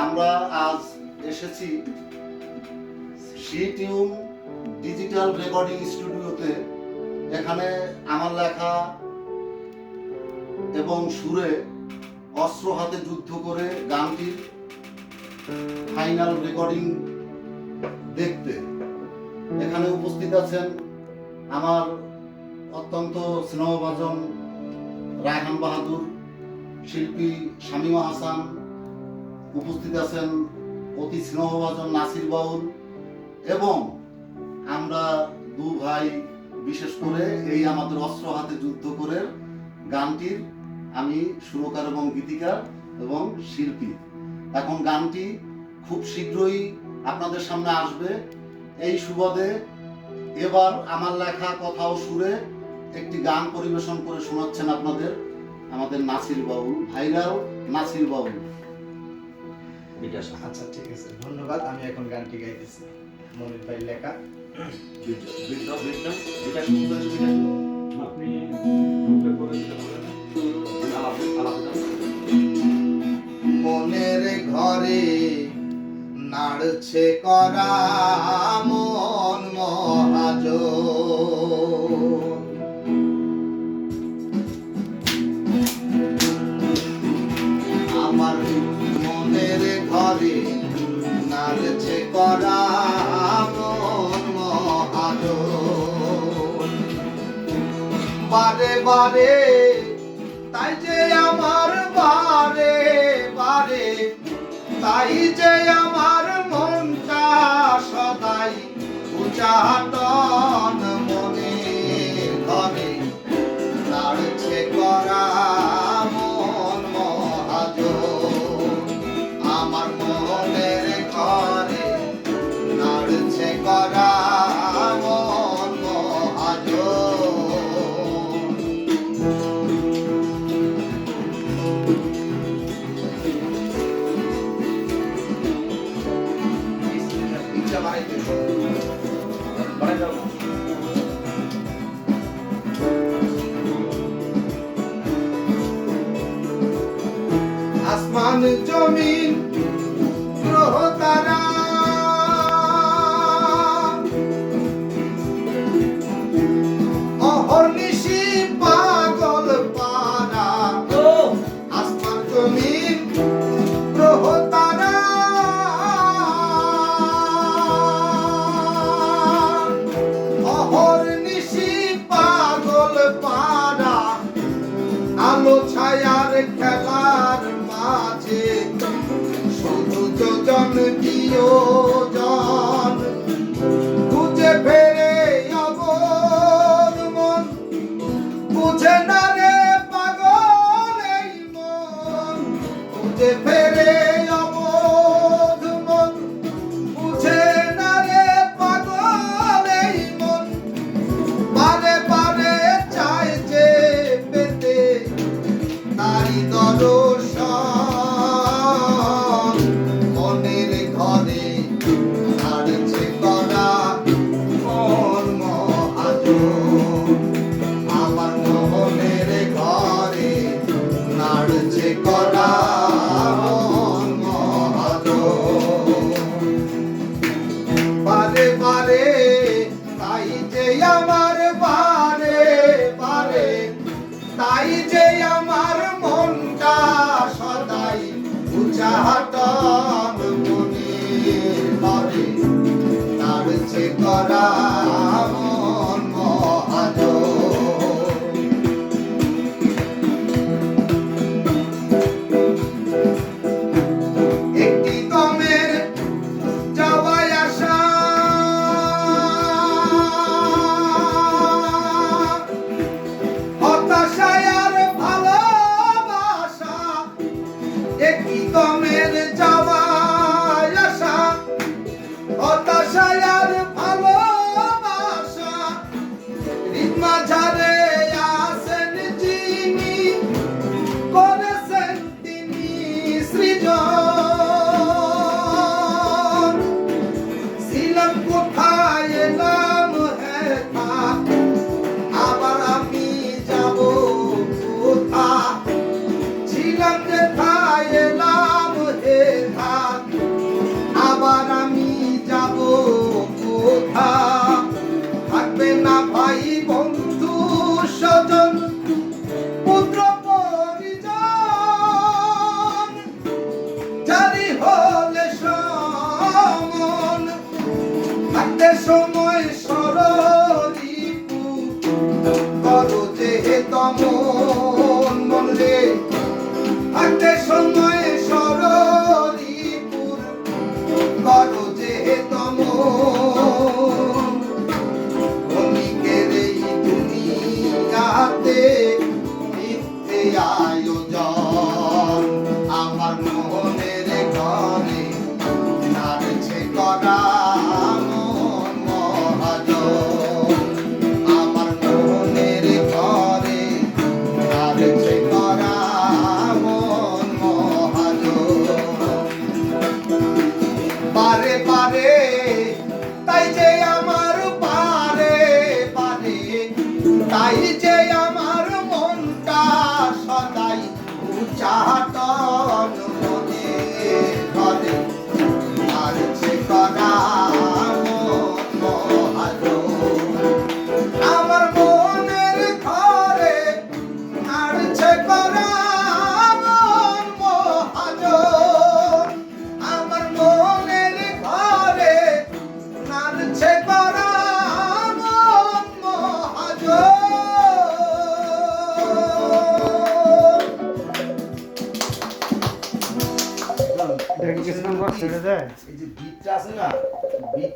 আমরা আজ এসেছি সি টিউন ডিজিটাল রেকর্ডিং স্টুডিওতে। এখানে আমার লেখা এবং সুরে অস্ত্র হাতে যুদ্ধ করে গানটির ফাইনাল রেকর্ডিং দেখতে। এখানে উপস্থিত আছেন আমার অত্যন্ত স্নেহভাজন রায়হান বাহাদুর, শিল্পী শামিমা হাসান উপস্থিত আছেন অতি স্নেহভাজন নাসির বাউল এবং আমরা দু ভাই বিশেষ করে এই আমাদের অস্ত্র হাতে যুদ্ধ করে গানটির আমি সুরকার এবং গীতিকার এবং শিল্পী। এখন গানটি খুব শীঘ্রই আপনাদের সামনে আসবে। এই সুবাদে এবার আমার লেখা কথা ও সুরে একটি গান পরিবেশন করে শোনাচ্ছেন আপনাদের আমাদের নাসির বাউল, ভাইরাল নাসির বাউল। বিকাশ আচ্ছা ঠিক আছে ধন্যবাদ আমি এখন গানটি গাইতেছি। মনির ভাই লেখা। আপনি মনের ঘরে নাড়ছে করা মন মহাজ আমার মনের ঘরে নাড়ছে করা বারে বারে, তাই যে আমার বারে বারে, তাই যে আমার মনটা সদাই উচাটন জমিন te. Hot dog. একই দমের যাওয়ায় ভাই, বন্ধু, স্বজন, পুত্র, পরিজন, জানি হলে সমন, হাতে সময় সরিপু করো যে তম মন হাতে সময় সরিপুর করো যে তম চা ছেড়ে দেয় এই যে বিটটা আছে না বিট